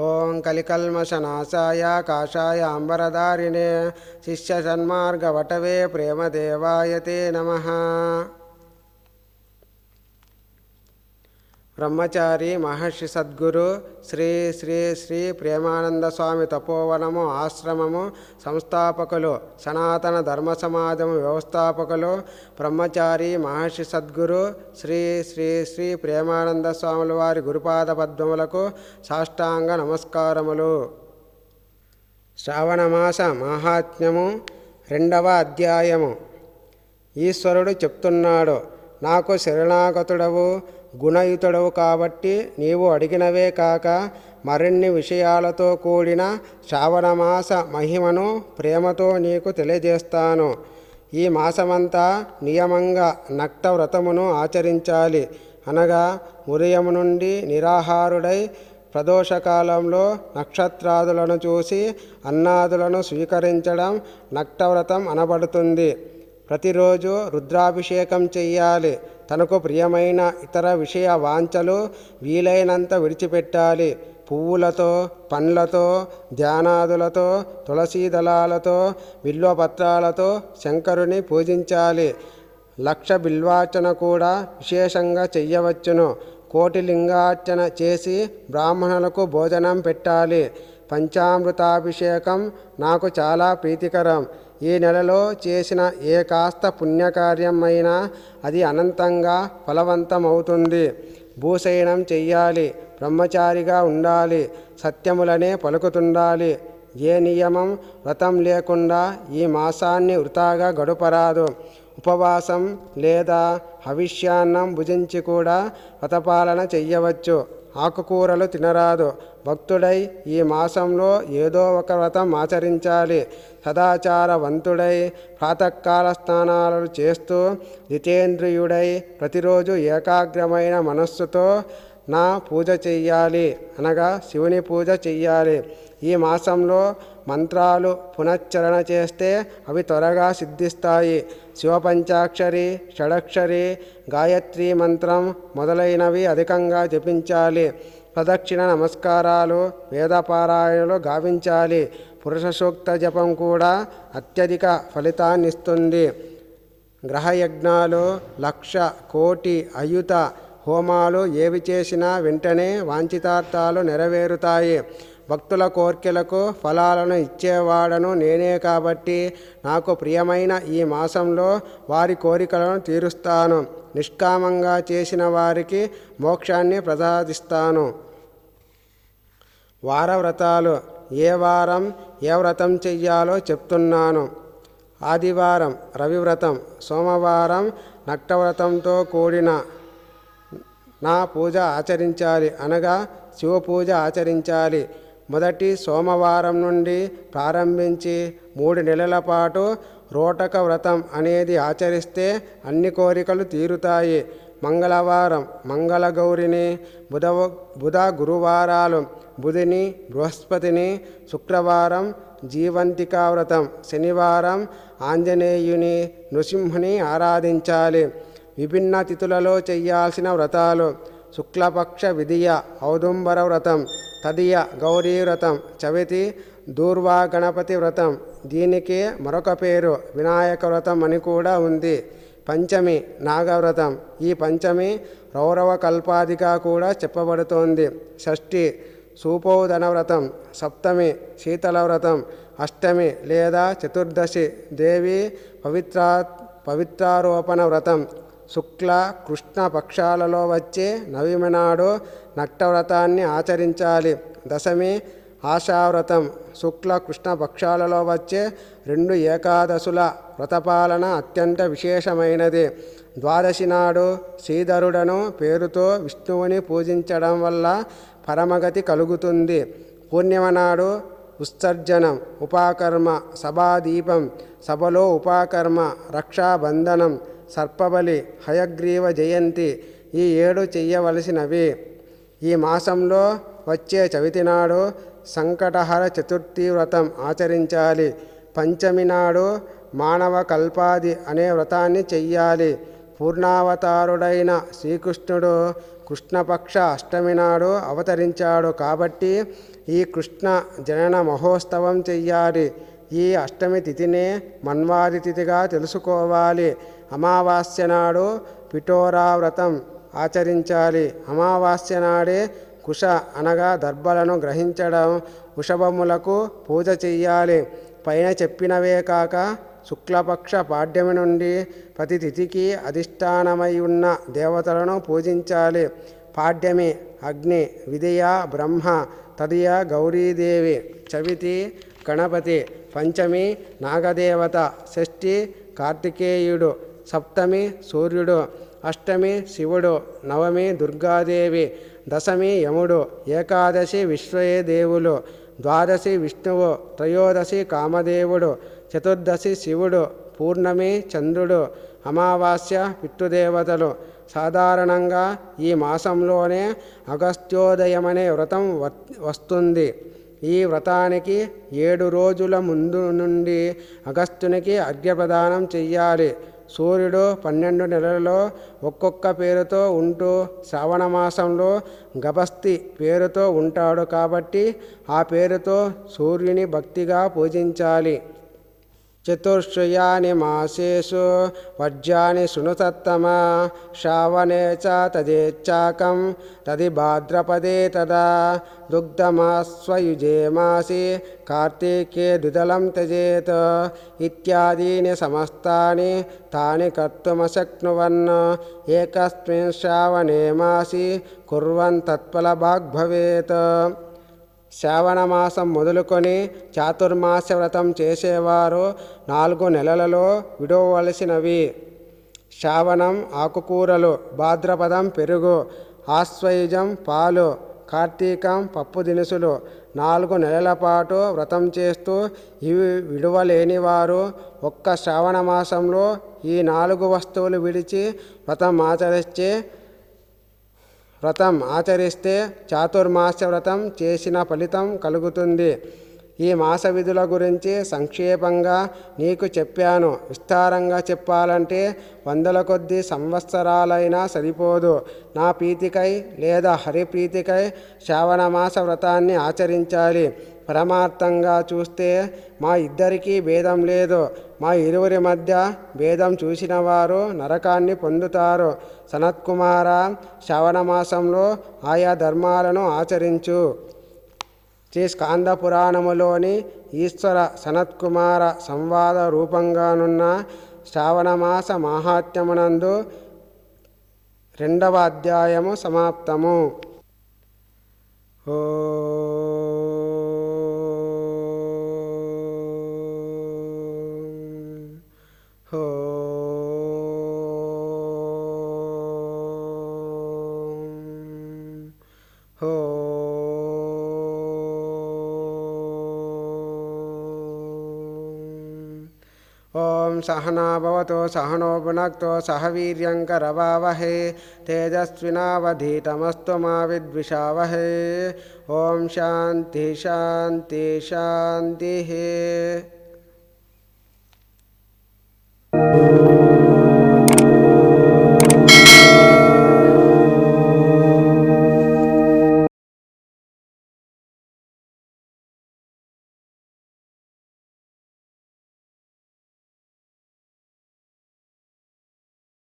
ॐ कलिकल्मषनासाय काशायाम्बरदारिणे शिष्यसन्मार्गवटवे प्रेमदेवाय ते नमः బ్రహ్మచారి మహర్షి సద్గురు శ్రీ శ్రీ శ్రీ ప్రేమానంద స్వామి తపోవనము ఆశ్రమము సంస్థాపకులు సనాతన ధర్మ సమాజము వ్యవస్థాపకులు బ్రహ్మచారి మహర్షి సద్గురు శ్రీ శ్రీ శ్రీ ప్రేమానంద స్వాముల వారి గురుపాద పద్మములకు సాష్టాంగ నమస్కారములు. శ్రావణమాస మాహాత్మ్యము రెండవ అధ్యాయము. ఈశ్వరుడు చెప్తున్నాడు నాకు శరణాగతుడవు గుణయుతుడవు కాబట్టి నీవు అడిగినవే కాక మరిన్ని విషయాలతో కూడిన శ్రావణమాస మహిమను ప్రేమతో నీకు తెలియజేస్తాను. ఈ మాసమంతా నియమంగా నక్త వ్రతమును ఆచరించాలి. అనగా ఉదయం నుండి నిరాహారుడై ప్రదోషకాలంలో నక్షత్రాదులను చూసి అన్నాదులను స్వీకరించడం నక్తవ్రతం అనబడుతుంది. ప్రతిరోజు రుద్రాభిషేకం చెయ్యాలి. తనకు ప్రియమైన ఇతర విషయ వాంఛలు వీలైనంత విడిచిపెట్టాలి. పువ్వులతో పండ్లతో ధ్యానాదులతో తులసీ దళాలతో బిల్వపత్రాలతో శంకరుని పూజించాలి. లక్ష బిల్వార్చన కూడా విశేషంగా చెయ్యవచ్చును. కోటి లింగార్చన చేసి బ్రాహ్మణులకు భోజనం పెట్టాలి. పంచామృతాభిషేకం నాకు చాలా ప్రీతికరం. ఈ నెలలో చేసిన ఏ కాస్త పుణ్యకార్యం అయినా అది అనంతంగా ఫలవంతమవుతుంది. భూశయనం చెయ్యాలి బ్రహ్మచారిగా ఉండాలి సత్యములనే పలుకుతుండాలి. ఏ నియమం వ్రతం లేకుండా ఈ మాసాన్ని వృతాగా గడుపరాదు. ఉపవాసం లేదా హవిష్యాన్నం భుజించి కూడా వ్రతపాలన చెయ్యవచ్చు. ఆకుకూరలు తినరాదు. భక్తుడై ఈ మాసంలో ఏదో ఒక వ్రతం ఆచరించాలి. సదాచారవంతుడై ప్రాతకాల స్నానాలు చేస్తూ జితేంద్రియుడై ప్రతిరోజు ఏకాగ్రమైన మనస్సుతో నా పూజ చెయ్యాలి అనగా శివుని పూజ చెయ్యాలి. ఈ మాసంలో మంత్రాలు పునశ్చరణ చేస్తే అవి త్వరగా సిద్ధిస్తాయి. శివపంచాక్షరి షడక్షరి గాయత్రి మంత్రం మొదలైనవి అధికంగా జపించాలి. ప్రదక్షిణ నమస్కారాలు వేదపారాయణలు గావించాలి. పురుష సూక్త జపం కూడా అత్యధిక ఫలితాన్నిస్తుంది. గ్రహయజ్ఞాలు లక్ష కోటి అయుత హోమాలు ఏవి చేసినా వెంటనే వాంఛితార్థాలు నెరవేరుతాయి. భక్తుల కోర్కెలకు ఫలాలను ఇచ్చేవాడను నేనే కాబట్టి నాకు ప్రియమైన ఈ మాసంలో వారి కోరికలను తీరుస్తాను. నిష్కామంగా చేసిన వారికి మోక్షాన్ని ప్రసాదిస్తాను. వారవ్రతాలు ఏ వారం ఏ వ్రతం చెయ్యాలో చెప్తున్నాను. ఆదివారం రవివ్రతం సోమవారం నట్టవ్రతంతో కూడిన నా పూజ ఆచరించాలి అనగా శివ పూజ ఆచరించాలి. మొదటి సోమవారం నుండి ప్రారంభించి మూడు నెలల పాటు రోటక వ్రతం అనేది ఆచరిస్తే అన్ని కోరికలు తీరుతాయి. మంగళవారం మంగళగౌరిని బుధ బుధ గురువారాలు బుధిని బృహస్పతిని శుక్రవారం జీవంతికా వ్రతం శనివారం ఆంజనేయుని నృసింహుని ఆరాధించాలి. విభిన్న తిథులలో చేయాల్సిన వ్రతాలు. శుక్లపక్ష విధియ ఔదుంబర వ్రతం తదియ గౌరీ వ్రతం చవితి దూర్వా గణపతి వ్రతం. దీనికి మరొక పేరు వినాయక వ్రతం అని కూడా ఉంది. పంచమి నాగవ్రతం. ఈ పంచమి రౌరవ కల్పాదిగా కూడా చెప్పబడుతోంది. షష్ఠి సూపోదన వ్రతం సప్తమి శీతల వ్రతం అష్టమి లేదా చతుర్దశి దేవి పవిత్ర పవిత్రారోపణ వ్రతం శుక్ల కృష్ణ పక్షాలలో వచ్చే నవమి నాడు నట్టవ్రతాన్ని ఆచరించాలి. దశమి ఆశావ్రతం శుక్ల కృష్ణ పక్షాలలో వచ్చే రెండు ఏకాదశుల వ్రతపాలన అత్యంత విశేషమైనది. ద్వాదశి నాడు శ్రీధరుడను పేరుతో విష్ణువుని పూజించడం వల్ల పరమగతి కలుగుతుంది. పూర్ణిమ నాడు ఉత్సర్జనం ఉపాకర్మ సభాదీపం సభలో ఉపాకర్మ రక్షాబంధనం సర్పబలి హయగ్రీవ జయంతి ఈ ఏడు చెయ్యవలసినవి. ఈ మాసంలో వచ్చే చవితి నాడు సంకటహర చతుర్థి వ్రతం ఆచరించాలి. పంచమి నాడు మానవ కల్పాది అనే వ్రతాన్ని చెయ్యాలి. పూర్ణావతారుడైన శ్రీకృష్ణుడు కృష్ణపక్ష అష్టమి నాడు అవతరించాడు కాబట్టి ఈ కృష్ణ జనన మహోత్సవం చెయ్యాలి. ఈ అష్టమి తిథినే మన్వాది తిథిగా తెలుసుకోవాలి. అమావాస్య నాడు పిఠోరా వ్రతం ఆచరించాలి. అమావాస్య నాడే కుష అనగా దర్భలను గ్రహించడం వృషభములకు పూజ చెయ్యాలి. పైన చెప్పినవే కాక శుక్లపక్ష పాడ్యమి నుండి ప్రతి తిథికి అధిష్టానమై ఉన్న దేవతలను పూజించాలి. పాడ్యమి అగ్ని విదయ బ్రహ్మ తదియ గౌరీదేవి చవితి గణపతి పంచమి నాగదేవత షష్ఠి కార్తికేయుడు సప్తమి సూర్యుడు అష్టమి శివుడు నవమి దుర్గాదేవి దశమి యముడు ఏకాదశి విశ్వయే దేవులు ద్వాదశి విష్ణువు త్రయోదశి కామదేవుడు చతుర్దశి శివుడు పూర్ణమి చంద్రుడు అమావాస్య పితృదేవతలు. సాధారణంగా ఈ మాసంలోనే అగస్త్యోదయమనే వ్రతం వస్తుంది. ఈ వ్రతానికి ఏడు రోజుల ముందు నుండి అగస్త్యునికి అర్ఘ్యప్రదానం చెయ్యాలి. సూర్యుడు పన్నెండు నెలలలో ఒక్కొక్క పేరుతో ఉంటూ శ్రావణ మాసంలో గభస్తి పేరుతో ఉంటాడు కాబట్టి ఆ పేరుతో సూర్యుని భక్తిగా పూజించాలి. चतुर्षयानि मासेषु वज्याणि शृणुतत्तम श्रावणे च तदेच्छाकं तदि भाद्रपदे तदा दुग्धमास्वयुजे मासि कार्तिके द्विदलं त्यजेत् इत्यादीनि समस्तानि तानि कर्तुमशक्नुवन् एकस्मिन् श्रावणे मासि कुर्वन् तत्फलभाग्भवेत् శ్రావణమాసం మొదలుకొని చాతుర్మాస వ్రతం చేసేవారు నాలుగు నెలలలో విడవలసినవి. శ్రావణం ఆకుకూరలు భాద్రపదం పెరుగు ఆశ్వయుజం పాలు కార్తీకం పప్పు దినుసులు నాలుగు నెలల పాటు వ్రతం చేస్తూ ఇవి విడువలేని వారు ఒక్క శ్రావణ మాసంలో ఈ నాలుగు వస్తువులు విడిచి వ్రతం ఆచరిస్తే వ్రతం ఆచరిస్తే చాతుర్మాస వ్రతం చేసిన ఫలితం కలుగుతుంది. ఈ మాస విధుల గురించి సంక్షేపంగా నీకు చెప్పాను. విస్తారంగా చెప్పాలంటే వందల కొద్ది సంవత్సరాలైనా సరిపోదు. నా ప్రీతికై లేదా హరిప్రీతికై శ్రావణ శ్రావణమాస వ్రతాన్ని ఆచరించాలి. పరమార్థంగా చూస్తే మా ఇద్దరికీ భేదం లేదు. మా ఇరువురి మధ్య భేదం చూసిన వారు నరకాన్ని పొందుతారు. సనత్కుమార శ్రవణ మాసంలో ఆయా ధర్మాలను ఆచరించు. శ్రీ స్కాంద పురాణములోని ఈశ్వర సనత్కుమార సంవాద రూపంగానున్న శ్రావణమాస మాహాత్మ్యమునందు రెండవ అధ్యాయము సమాప్తము. ఓ ॐ सहना सहनो भुनक्तो सह वीर्यङ्करवावहे तेजस्विनावधीतमस्तु मा ओं शाति शाति शाति